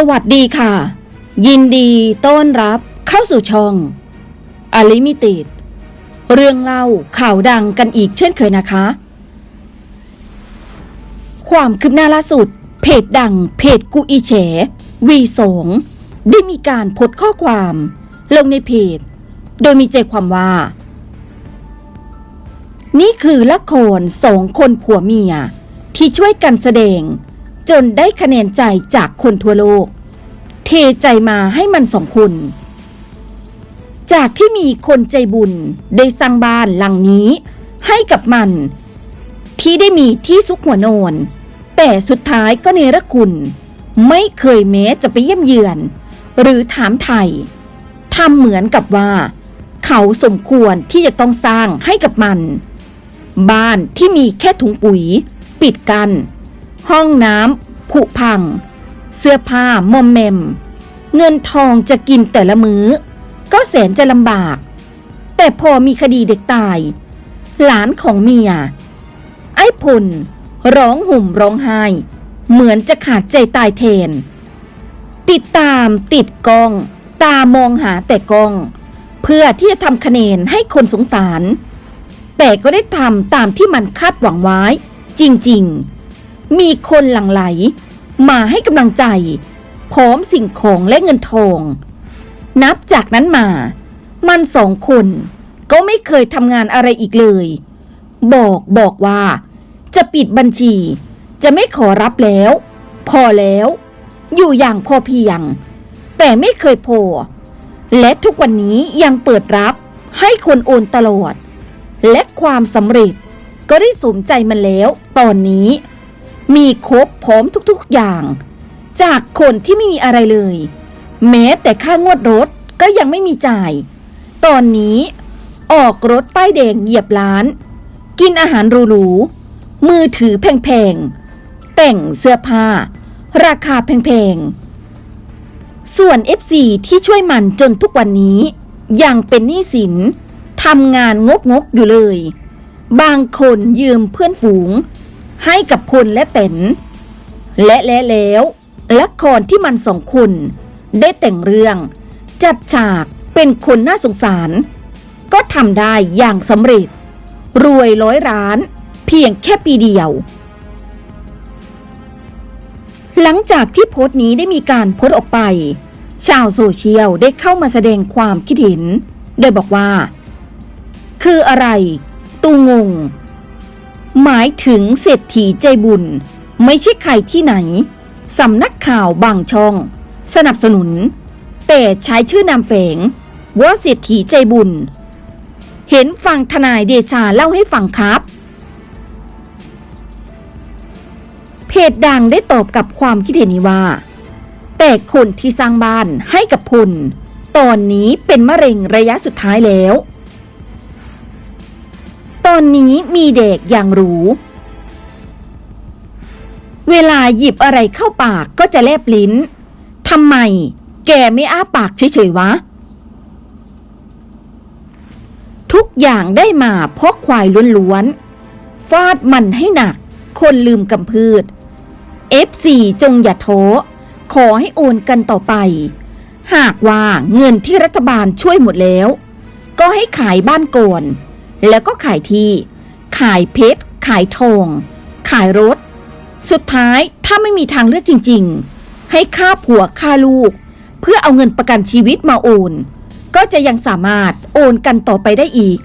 สวัสดีค่ะ ยินดีต้อนรับเข้าสู่ช่องอลิมิติดเรื่องเล่าข่าวดังกันอีกเช่นเคยนะคะ ความคืบหน้าล่าสุด เพจดังเพจกูอีแฉวีสงได้มีการโพสข้อความ ลงในเพจ โดยมีใจความว่า นี่คือละครสองคนผัวเมียที่ช่วยกันแสดงจนได้คะแนนใจจากคนทั่วโลก เทใจมาให้มันสองคนจากที่มีคนใจบุญได้สร้างบ้านหลังนี้ให้กับมัน ที่ได้มีที่ซุกหัวนอน แต่สุดท้ายก็เนรคุณ ไม่เคยแม้จะไปเยี่ยมเยือน หรือถามไทยทำเหมือนกับว่า เขาสมควรที่จะต้องสร้างให้กับมัน บ้านที่มีแค่ถุงปุ๋ย ปิดกัน ห้องน้ำผุพัง เสื้อผ้ามอมแมม เงินทองจะกินแต่ละมื้อ ก็แสนจะลำบาก แต่พอมีคดีเด็กตาย หลานของเมีย ไอ้พลร้องห่มร้องไห้ เหมือนจะขาดใจตายแทน ติดตามติดกล้อง ตามองหาแต่กล้อง เพื่อที่จะทำคะแนนให้คนสงสาร แต่ก็ได้ทำตามที่มันคาดหวังไว้ จริง ๆ มีคนหลั่งไหล มาให้กำลังใจ พร้อมสิ่งของและเงินทอง นับจากนั้นมา มันสองคนก็ไม่เคยทำงานอะไรอีกเลย บอกบอกว่า จะปิดบัญชี จะไม่ขอรับแล้ว พอแล้ว อยู่อย่างพอเพียง แต่ไม่เคยพอ และทุกวันนี้ยังเปิดรับให้คนโอนตลอด และความสำเร็จก็ได้สมใจมันแล้ว ตอนนี้ มีครบพร้อมทุกๆอย่าง จากคนที่ไม่มีอะไรเลย แม้แต่ค่างวดรถก็ยังไม่มีจ่าย ตอนนี้ออกรถป้ายแดงเหยียบล้าน กินอาหารหรูๆมือถือแพงๆ แต่งเสื้อผ้า ราคาแพงๆ ส่วน FC ที่ช่วยมันจนทุกวันนี้ ยังเป็นหนี้สินทำงานงกๆอยู่เลย บางคนยืมเพื่อนฝูง ให้กับพลและเต็นและและแล้วละครที่มันสองคนได้แต่งเรื่อง จัดฉากเป็นคนน่าสงสาร ก็ทำได้อย่างสำเร็จ รวยร้อยล้าน เพียงแค่ปีเดียว หลังจากที่โพสต์นี้ได้มีการโพสต์ออกไป ชาวโซเชียลได้เข้ามาแสดงความคิดเห็น โดยบอกว่า คืออะไร ตูงง หมายถึงเศรษฐีใจบุญ ไม่ใช่ใครที่ไหน สำนักข่าวบางช่อง สนับสนุน แต่ใช้ชื่อนามแฝงว่าเศรษฐีใจบุญ เห็นฟังทนายเดชาเล่าให้ฟังครับเพจดังได้ตอบกับความคิดเห็นนี้ว่า แต่คนที่สร้างบ้านให้กับพลตอนนี้เป็นมะเร็งระยะสุดท้ายแล้ว นนี้มีเด็กอย่างรู้ เวลาหยิบอะไรเข้าปากก็จะแลบลิ้นทำไม แกไม่อ้าปากเฉยๆวะ ทุกอย่างได้มาเพราะควายล้วนๆ ฟาดมันให้หนัก คนลืมกำพืช F4 จงอย่าท้อขอให้โอนกันต่อไป หากว่าเงินที่รัฐบาลช่วยหมดแล้ว ก็ให้ขายบ้านก่อน แล้วก็ขายที่ ขายเพชร ขายทอง ขายรถ สุดท้ายถ้าไม่มีทางเลือกจริง ๆ ให้ค่าผัวค่าลูก เพื่อเอาเงินประกันชีวิตมาโอน ก็จะยังสามารถโอนกันต่อไปได้อีก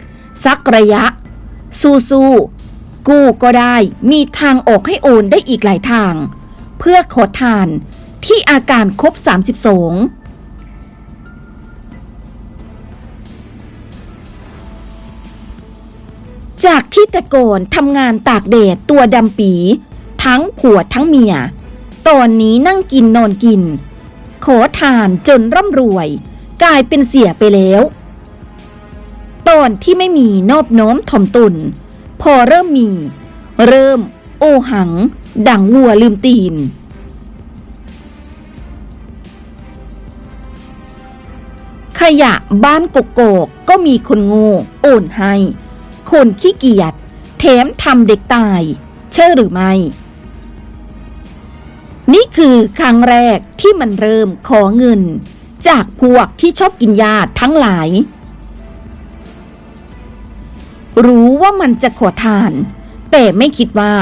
สักระยะ สู้ๆกู้ก็ได้มีทางออกให้โอนได้อีกหลายทาง เพื่อขอทานที่อาการครบ 32 จากที่แต่ก่อนทำงานตากแดดตัวดำปี ทั้งผัวทั้งเมีย ตอนนี้นั่งกินนอนกิน ขอทานจนร่ำรวย กลายเป็นเสียไปแล้ว ตอนที่ไม่มีนอบน้อมถ่อมตนพอเริ่มมี เริ่ม โอหัง ดังวัวลืมตีน ขยะบ้านกกกก็มีคนโง่โอนให้ คนขี้เกียจแถมทำเด็กตาย เชื่อหรือไม่ นี่คือครั้งแรกที่มันเริ่มขอเงิน จากพวกที่ชอบกินยาทั้งหลาย รู้ว่ามันจะขอทาน แต่ไม่คิดว่า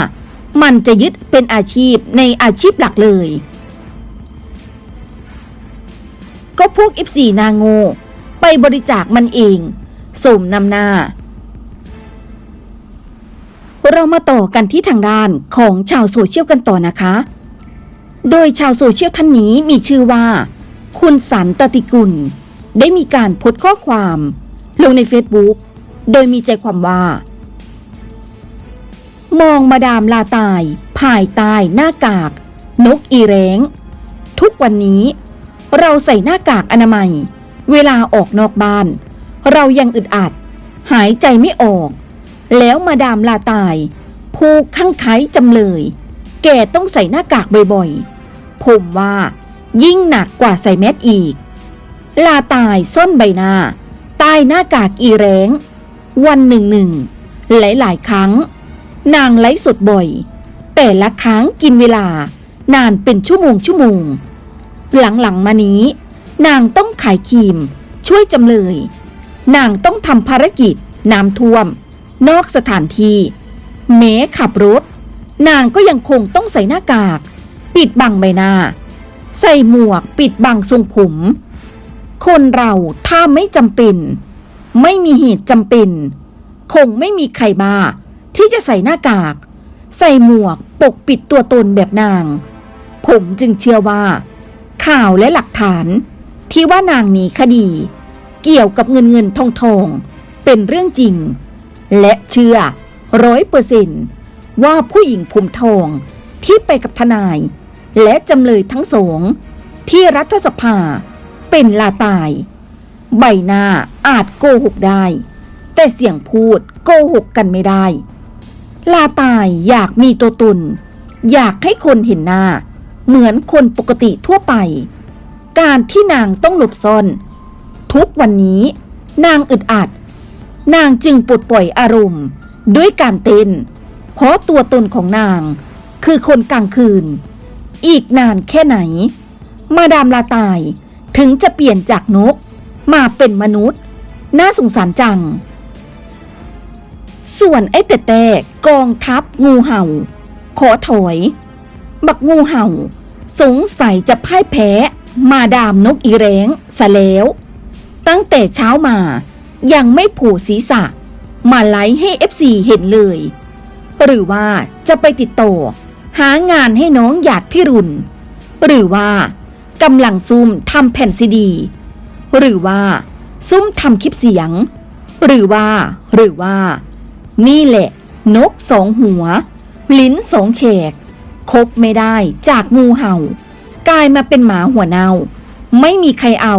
มันจะยึดเป็นอาชีพในอาชีพหลักเลย ก็พวก F4 นาโงไปบริจาคมันเองสมนำหน้า เรามาต่อกันที่ทางด้านของชาวโซเชียลกันต่อนะคะ โดยชาวโซเชียลท่านนี้มีชื่อว่า คุณสันตติกุล ได้มีการโพสต์ข้อความ ลงใน Facebook โดยมีใจความว่า มองมาดามลาตาย ภายใต้หน้ากาก นกอีแรงทุกวันนี้ เราใส่หน้ากากอนามัย เวลาออกนอกบ้าน เรายังอึดอัด หายใจไม่ออก แล้วมาดามลาตาย ผู้ข้างไคล้จำเลย แกต้องใส่หน้ากากบ่อยๆ ผมว่า ยิ่งหนักกว่าใส่แมสอีก ลาตายซ่อนใบหน้า ใต้หน้ากากอีแรงวันหนึ่งหนึ่งหลายๆ ครั้ง นางไลฟ์สดบ่อย แต่ละครั้งกินเวลานานเป็นชั่วโมงชั่วโมง หลังๆมานี้ นางต้องขายครีม ช่วยจำเลย นางต้องทำภารกิจน้ำท่วม นอกสถานที่แม้ขับรถ นางก็ยังคงต้องใส่หน้ากาก ปิดบังใบหน้า ใส่หมวกปิดบังทรงผม คนเราถ้าไม่จำเป็น ไม่มีเหตุจำเป็น คงไม่มีใครบ้า ที่จะใส่หน้ากาก ใส่หมวกปกปิดตัวตนแบบนาง ผมจึงเชื่อว่า ข่าวและหลักฐานที่ว่านางหนีคดี เกี่ยวกับเงินเงินทองทองเป็นเรื่องจริง และเชื่อร้อยเปอร์เซนว่าผู้หญิงผมทองที่ไปกับทนาย และจำเลยทั้งสองที่รัฐสภาเป็นลาตาย ใบหน้าอาจโกหกได้ แต่เสียงพูดโกหกกันไม่ได้ ลาตายอยากมีตัวตน อยากให้คนเห็นหน้า เหมือนคนปกติทั่วไป การที่นางต้องหลบซ่อน ทุกวันนี้นางอึดอัด นางจึงปลดปล่อยอารมณ์ ด้วยการเต้นเพราะตัวตนของนาง คือคนกลางคืน อีกนานแค่ไหน มาดามลาตายถึงจะเปลี่ยนจากนก มาเป็นมนุษย์ น่าสงสารจัง ส่วนไอ้แต่แต่กองทัพงูเห่า ขอถอย บักงูเห่า สงสัยจะพ่ายแพ้ มาดามนกอีแรงซะแล้ว ตั้งแต่เช้ามา ยังไม่ผล่ศีรษะ มาไลฟ์ให้ FC เห็นเลย หรือว่าจะไปติดต่อ หางานให้น้องหยาดพี่รุนหรือว่ากำลังซุ่มทำแผ่นซีดี หรือว่าซุ่มทำคลิปเสียง หรือว่า หรือว่า นี่แหละ นกสองหัว ลิ้นสองแฉกคบไม่ได้จากงูเห่า กลายมาเป็นหมาหัวเน่า ไม่มีใครเอา